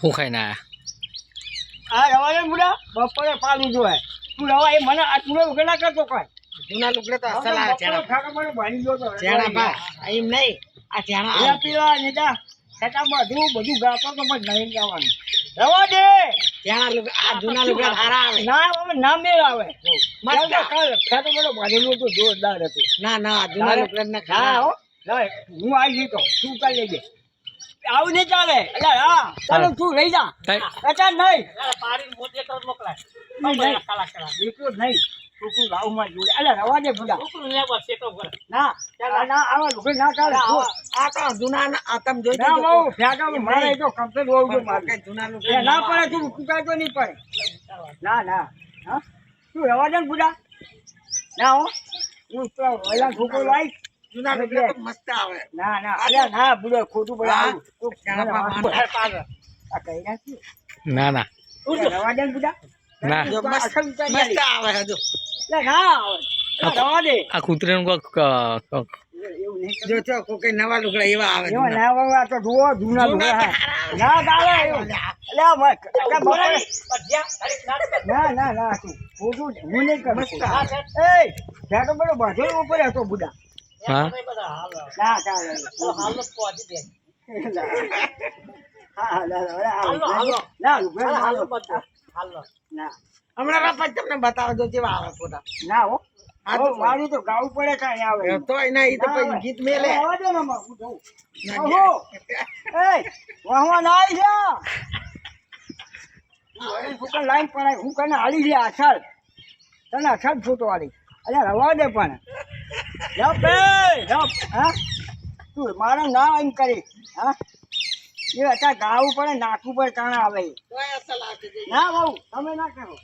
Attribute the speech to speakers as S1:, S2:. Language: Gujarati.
S1: હું ખાઈ ના
S2: આ રવા દે મુડા બપોરે પાલું જોય તું રવા એ મને આ તું ઉગે ના કરતો કોઈ.
S3: જૂના લુગડા તો અસલ
S2: આ
S3: ચેણા
S2: ખાકા મને ભાણી ગયો તો.
S3: ચેણા પા એમ નહીં આ ચેણા આવે.
S2: પેલા નેતા બધું બધું ગાતો તો મને નહીં જવાનું. રવા દે.
S3: ચેણા લુગડા આ જૂના લુગડા હારા આવે.
S2: ના હવે ના મેળ આવે
S3: મસ્ત.
S2: કાલ ખેતો બધો ભાજેલું હતું જોરદાર હતું.
S3: ના ના જૂના લુગડા ને ખા
S2: હો ના હું આવી તો તું કાલ લેજે? આવું નહીં ચાલે. એટલે હા. ચાલો તું લઈ જા. અચાર નહીં.
S3: પાડીને મોટે તો મોકલાય.
S2: નહીં, નહીં. એટલું નહીં. તું તું માં જોડે. એટલે રવા દે ભૂલા ના આ ના આવા લોકો ના ચાલે.
S3: આ તો જૂના ના- આ તમે જોઈ
S2: ના મારે તો કમ્પ્લેટ હોવું મારે.
S3: જૂના
S2: એ ના પડે તું કુકાતો નહીં પડે. ના ના. હા? તું રવા દે ને ભૂલા ના હો. હું તો ઓલા છોકરો લાઈશ.
S3: જૂના મસ્ત આવે.
S2: ના ના અલ્યા ના ભૂલો ખોટું પડે
S3: હા.
S2: આવું. તું
S3: ચાલો,
S2: મને
S3: બાબા.
S2: વાંધો પાડે. આ કહી નાખ્યું.
S1: ના ના.
S2: રવા દે ને
S1: ના.
S3: મસ્ત મસ્ત આવે હજુ.
S2: ના રવા દે.
S1: આ કૂતરીનું કોક ક- ક-
S2: એવું નહીં
S3: જો છો નવા લુગડા એવા આવે
S2: એવા
S3: જૂના.
S2: ના આવે આ તો જુઓ જૂના લુગડા ના ચાલે એવું. લે આ મ- એટલે બપોરે- ના ના ના તું ખોટું હું નહીં કરું. એ ત્યાં તો બધો બાંધેલો ઉપર હતો બુડા.
S1: હા?
S3: હમણાં રાપા તમને બતાવો જો આવે ફોટા.
S2: ના હો.
S3: હા
S2: હો,
S3: તો
S2: મારું તો ગાવું પડે કાંઈ આવે.
S3: તો એના ઈ તો પછી ગીત મેલે.
S2: આવવા દે ને હું જઉં. ઓહો. એ વાહવા ના આવી જા. વળી લાઈન પડાય હું કને હાલી લે અછાલ તને અછાલ ફોટો હાલી અરે રવા દે પણ. જપ એ જપ હા તું મારો ના એમ કરી હા? એ અત્યારે ગાવું પડે નાખવું પડે કાણા આવે. ના બહુ તમે ના કરો.